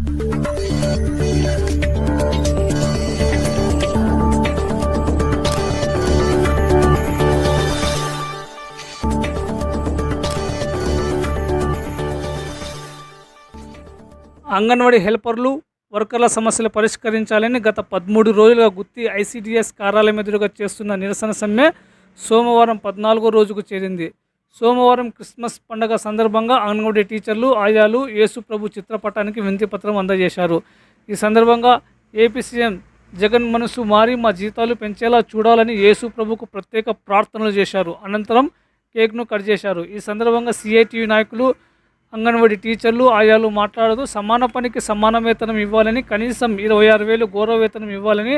అంగన్వాడీ హెల్పర్లు వర్కర్ల సమస్యలు పరిష్కరించాలని గత పదమూడు రోజులుగా గుత్తి ఐసీడీఎస్ కార్యాలయం ఎదురుగా చేస్తున్న నిరసన సమ్మె సోమవారం పద్నాలుగో రోజుకు చేరింది. సోమవారం క్రిస్మస్ పండగ సందర్భంగా అంగన్వాడీ టీచర్లు ఆయాలు యేసుప్రభు చిత్రపటానికి వినతిపత్రం అందజేశారు. ఈ సందర్భంగా ఏపీ సీఎం జగన్ మనసు మారి మా జీతాలు పెంచేలా చూడాలని యేసుప్రభుకు ప్రత్యేక ప్రార్థనలు చేశారు. అనంతరం కేక్ను కట్ చేశారు. ఈ సందర్భంగా సిఐటియు నాయకులు అంగన్వాడీ టీచర్లు ఆయాలు మాట్లాడుతూ సమాన పనికి సమాన వేతనం ఇవ్వాలని కనీసం ఇరవై ఆరు వేలు గౌరవ వేతనం ఇవ్వాలని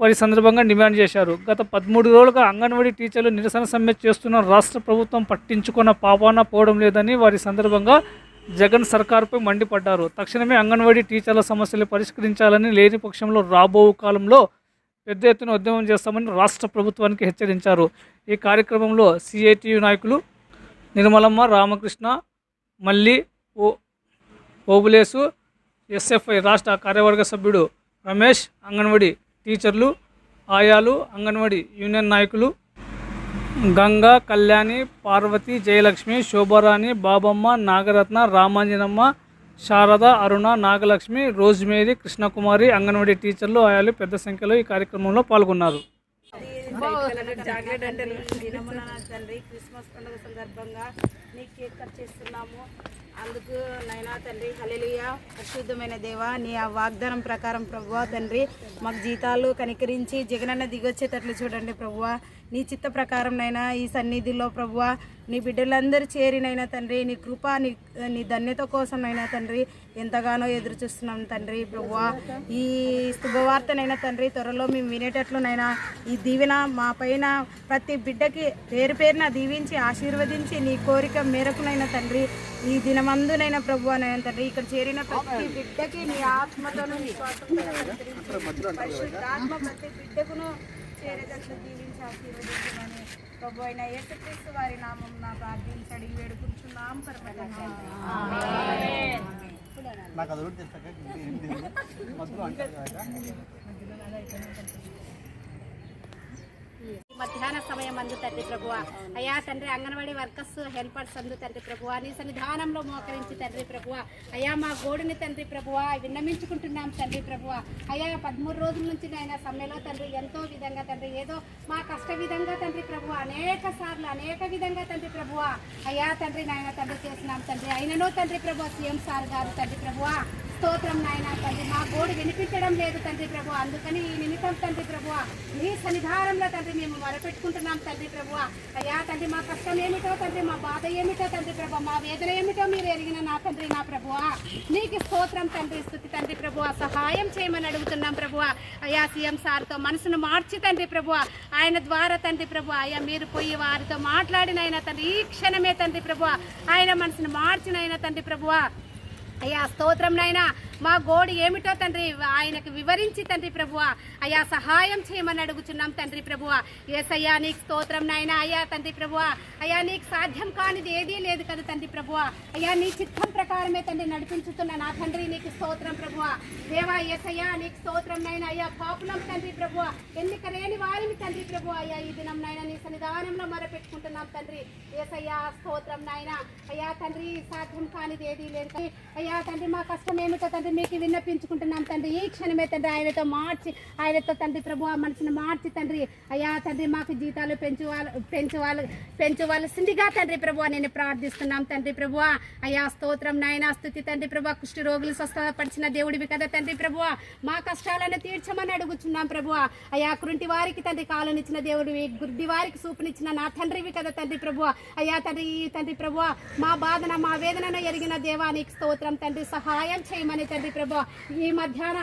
వారి సందర్భంగా డిమాండ్ చేశారు. గత పదమూడు రోజులుగా అంగన్వాడీ టీచర్లు నిరసన సమ్మె చేస్తున్న రాష్ట్ర ప్రభుత్వం పట్టించుకున్న పాపాన పోవడం లేదని వారి సందర్భంగా జగన్ సర్కారుపై మండిపడ్డారు. తక్షణమే అంగన్వాడీ టీచర్ల సమస్యలు పరిష్కరించాలని లేని పక్షంలో రాబో కాలంలో పెద్ద ఎత్తున ఉద్యమం చేస్తామని రాష్ట్ర ప్రభుత్వానికి హెచ్చరించారు. ఈ కార్యక్రమంలో సిఐటియు నాయకులు నిర్మలమ్మ రామకృష్ణ మల్లి ఓ ఓబులేసు ఎస్ఎఫ్ఐ రాష్ట్ర కార్యవర్గ సభ్యుడు రమేష్ అంగన్వాడీ టీచర్లు ఆయాలు అంగన్వాడీ యూనియన్ నాయకులు గంగా కళ్యాణి పార్వతి జయలక్ష్మి శోభారాణి బాబమ్మ నాగరత్న రామాంజనమ్మ శారద అరుణ నాగలక్ష్మి రోజ్మేరీ కృష్ణకుమారి అంగన్వాడీ టీచర్లు ఆయాలు పెద్ద సంఖ్యలో ఈ కార్యక్రమంలో పాల్గొన్నారు. చాక్లెట్ అంటే దినమున నా తండ్రి క్రిస్మస్ పండుగ సందర్భంగా నీకు కేక్ కట్ చేస్తున్నాము. అందుకు నైనా తండ్రి హల్లెలూయ. పరిశుద్ధమైన దేవ నీ ఆ వాగ్దానం ప్రకారం ప్రభువా తండ్రి మాకు జీతాలు కనికరించి జగనన్న దిగొచ్చేటట్లు చూడండి ప్రభువా. నీ చిత్త ప్రకారం నైనా ఈ సన్నిధిలో ప్రభువా నీ బిడ్డలందరూ చేరినైనా తండ్రి నీ కృప నీ నీ ధన్యత కోసం తండ్రి ఎంతగానో ఎదురు చూస్తున్నాం తండ్రి ప్రభువా. ఈ శుభవార్తనైనా తండ్రి త్వరలో మేము వినేటట్లునైనా ఈ దీవెన మా పైన ప్రతి బిడ్డకి పేరు పేరున దీవించి ఆశీర్వదించి నీ కోరిక మేరకునైనా తండ్రి ఈ దినమందునైనా ప్రభు అనైనా తండ్రి ఇక్కడ చేరిన ప్రతి బిడ్డకి నీ ఆత్మతోనూ నీ ప్రతి బిడ్డకును చేరేటట్లు దీవించి ఆశీర్వదించమని ప్రభు అయిన యేసుక్రీస్తు వారి నామం నా ప్రార్థించి అడిగి వేడుకుంటున్నాం పరమతండ్రి. నాకు అది మధ్యాహ్న సమయం అందు తండ్రి ప్రభువ. అయ్యా తండ్రి అంగన్వాడీ వర్కర్స్ హెల్పర్స్ అందు తండ్రి ప్రభువ. నీ సన్నిధానంలో మోకరించి తండ్రి ప్రభువ. అయ్యా మా గోడుని తండ్రి ప్రభువ. విన్నమించుకుంటున్నాం తండ్రి ప్రభువ. అయ్యా పదమూడు రోజుల నుంచి నాయన సమ్మెలో తండ్రి ఎంతో విధంగా తండ్రి ఏదో మా కష్ట విధంగా తండ్రి ప్రభువ. అనేక సార్లు అనేక విధంగా తండ్రి ప్రభువ. అయ్యా తండ్రి నాయన తండ్రి చేసినాం తండ్రి. అయినను తండ్రి ప్రభు సీఎం సార్ గారు తండ్రి ప్రభువ. స్తోత్రం నాయన తండ్రి. మా గోడు వినిపించడం లేదు తండ్రి ప్రభు. అందుకని ఈ నిమిత్తం తండ్రి ప్రభు నీ సన్నిధానంలో తండ్రి మేము మొరపెట్టుకుంటున్నాం తండ్రి ప్రభు. అయ్యా తండ్రి మా కష్టం ఏమిటో తండ్రి మా బాధ ఏమిటో తండ్రి ప్రభు మా వేదన ఏమిటో మీరు ఎరిగిన నా తండ్రి నా ప్రభు. నీకు స్తోత్రం తండ్రి స్థుతి తండ్రి ప్రభు. సహాయం చేయమని అడుగుతున్నాం ప్రభు. అయ్యా సీఎం సార్తో మనసును మార్చి తండ్రి ప్రభు. ఆయన ద్వారా తండ్రి ప్రభు అయ్యా మీరు పోయి వారితో మాట్లాడినైనా తండ్రి ఈ క్షణమే తండ్రి ప్రభు. ఆయన మనసును మార్చినైనా తండ్రి ప్రభువా అయ్యా స్తోత్రం నాయనా. మా గోడు ఏమిటో తండ్రి ఆయనకు వివరించి తండ్రి ప్రభువ. అయ్యా సహాయం చేయమని అడుగుచున్నాం తండ్రి ప్రభువ. ఏసయ్యా నీకు స్తోత్రం నాయన. అయ్యా తండ్రి ప్రభువ. అయ్యా నీకు సాధ్యం కానిది ఏదీ లేదు కదా తండ్రి ప్రభువ. అయ్యా నీ చిత్తం ప్రకారమే తండ్రి నడిపించుతున్న నా తండ్రి నీకు స్తోత్రం ప్రభువ. దేవా ఏసయ్యా నీకు స్తోత్రం నాయన. అయ్యా పాపులం తండ్రి ప్రభువ. ఎన్నిక లేని వారిని తండ్రి ప్రభు అయ్యా ఈ దినం నాయన నీ సన్నిధానంలో మొరపెట్టుకుంటున్నాం తండ్రి. ఏసయ్యా స్తోత్రం నాయన. అయ్యా తండ్రి సాధ్యం కానిది ఏదీ లేదు. అయ్యా తండ్రి మా కష్టం ఏమిటో తండ్రి మీకు విన్నపించుకుంటున్నాం తండ్రి. ఈ క్షణమే తండ్రి ఆయనతో మార్చి ఆయనతో తండ్రి ప్రభు ఆ మనసును మార్చి తండ్రి. అయ్యా తండ్రి మాకు జీతాలు పెంచువాలి పెంచువాలి పెంచువలసిందిగా తండ్రి ప్రభు నేను ప్రార్థిస్తున్నాం తండ్రి ప్రభు. అయ్యా స్తోత్రం నాయన స్థుతి తండ్రి ప్రభు. కుష్టి రోగులు స్వస్థపరిచిన దేవుడివి కదా తండ్రి ప్రభు. మా కష్టాలను తీర్చమని అడుగుచున్నాం ప్రభు. అయ్యా కృంటి వారికి తండ్రి కాలనిచ్చిన దేవుడివి గుడ్డి వారికి సూపునిచ్చిన నా తండ్రివి కదా తండ్రి ప్రభు. అయ్యా తండ్రి తండ్రి ప్రభు మా బాధన మా వేదనను ఎరిగిన దేవా నీకు స్తోత్రం తండ్రి. సహాయం చేయమని తండ్రి ప్రభు. ఈ మధ్యాహ్న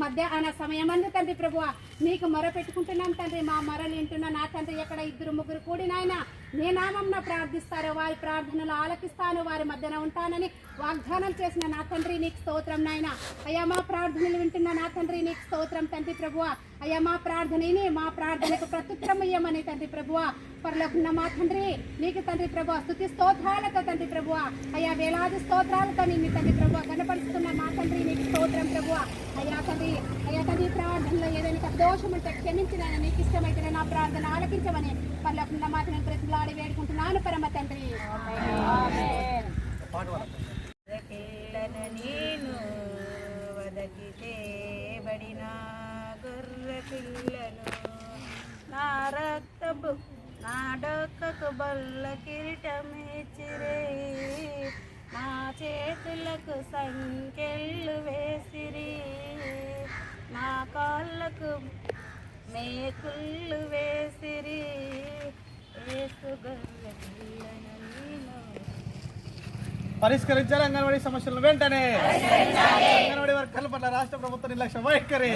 మధ్యాహ్న సమయమందు తండ్రి ప్రభు. నీకు మొర పెట్టుకుంటున్నాం తండ్రి. మా మొరలు వింటున్న నా తండ్రి ఎక్కడ? ఇద్దరు ముగ్గురు కూడి నాయన నీ నామంలో ప్రార్థిస్తారో. వారి ప్రార్థనలు ఆలకిస్తాను. వారి మధ్యన ఉంటానని వాగ్దానం చేసిన నా తండ్రి నీకు స్తోత్రం నాయన. అయ్యా మా ప్రార్థనలు వింటున్న నా తండ్రి నీకు స్తోత్రం తండ్రి ప్రభువ అయ్యా మా ప్రార్థనని మా ప్రార్థనకు ప్రత్యుత్తరం ఇయ్యమని తండ్రి ప్రభువ పరలోకంలో మా తండ్రి నీకు తండ్రి ప్రభు స్థుతి స్తోత్రాలతో తండ్రి ప్రభువ. అయ్యా వేలాది స్తోత్రాలతో నిన్ను తండ్రి ప్రభు కనపరుస్తున్న మా తండ్రి నీకు తండ్రి ప్రార్థనలో ఏదైనా దోషం ఉంటే క్షమించిన నీకు ఇష్టమైతే నా ప్రార్థన ఆలకించమని పల్లకుండా మాత్రం ప్రతిలాడి వేడుకుంటున్నాను పరమ తండ్రి. నేను వదకితే బడిన గొర్రె పిల్లను నా రక్తపు నా డొక్కకు బల్ల కిరీటమిచ్చిరే. నా చేతులకు సంకెళ్ళు వేసిరి. నా కాళ్ళకు మేకుళ్ళు వేసిరి. పరిష్కరించాలి అంగన్వాడీ సమస్యలను వెంటనే. అంగన్వాడీ వర్గాల పట్ల రాష్ట్ర ప్రభుత్వ నిర్లక్ష్యం వైఖరి.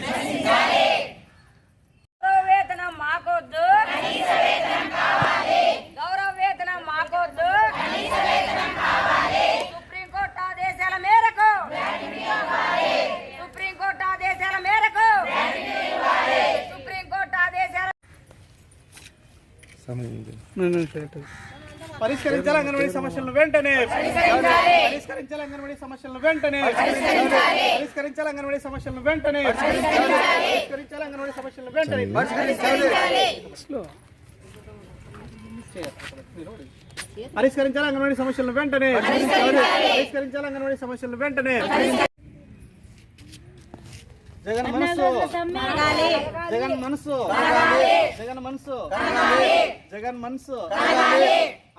పరిష్కరించాలి అంగన్వాడీ సమస్యలను వెంటనే. పరిష్కరించాలి. అంగన్వాడీ సమస్యలను వెంటనే. పరిష్కరించాలి. అంగన్వాడీ సమస్యలను వెంటనే. పరిష్కరించాలి. అంగన్వాడీ సమస్యలను వెంటనే. పరిష్కరించాలి. అంగన్వాడీ సమస్యలను వెంటనే. పరిష్కరించాలి అంగన్వాడీ సమస్యలను వెంటనే. జగన్ మనసు. జగన్ మనసు. జగన్ మనసు. జగన్ మనసు.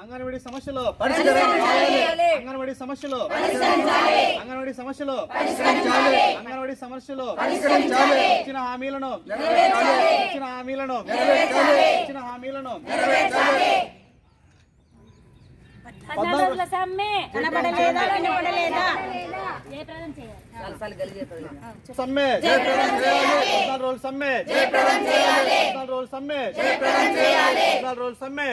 అంగన్వాడీ సమస్యలు. అంగన్వాడీ సమస్యలు. అంగన్వాడీ సమస్యలు. అంగన్వాడీ సమస్యలు. ఇచ్చిన హామీలను. ఇచ్చిన హామీలను. ఇచ్చిన హామీలను. సమ్మె. రోజులు సమ్మె. రోజులు సమ్మె. రోజులు సమ్మె.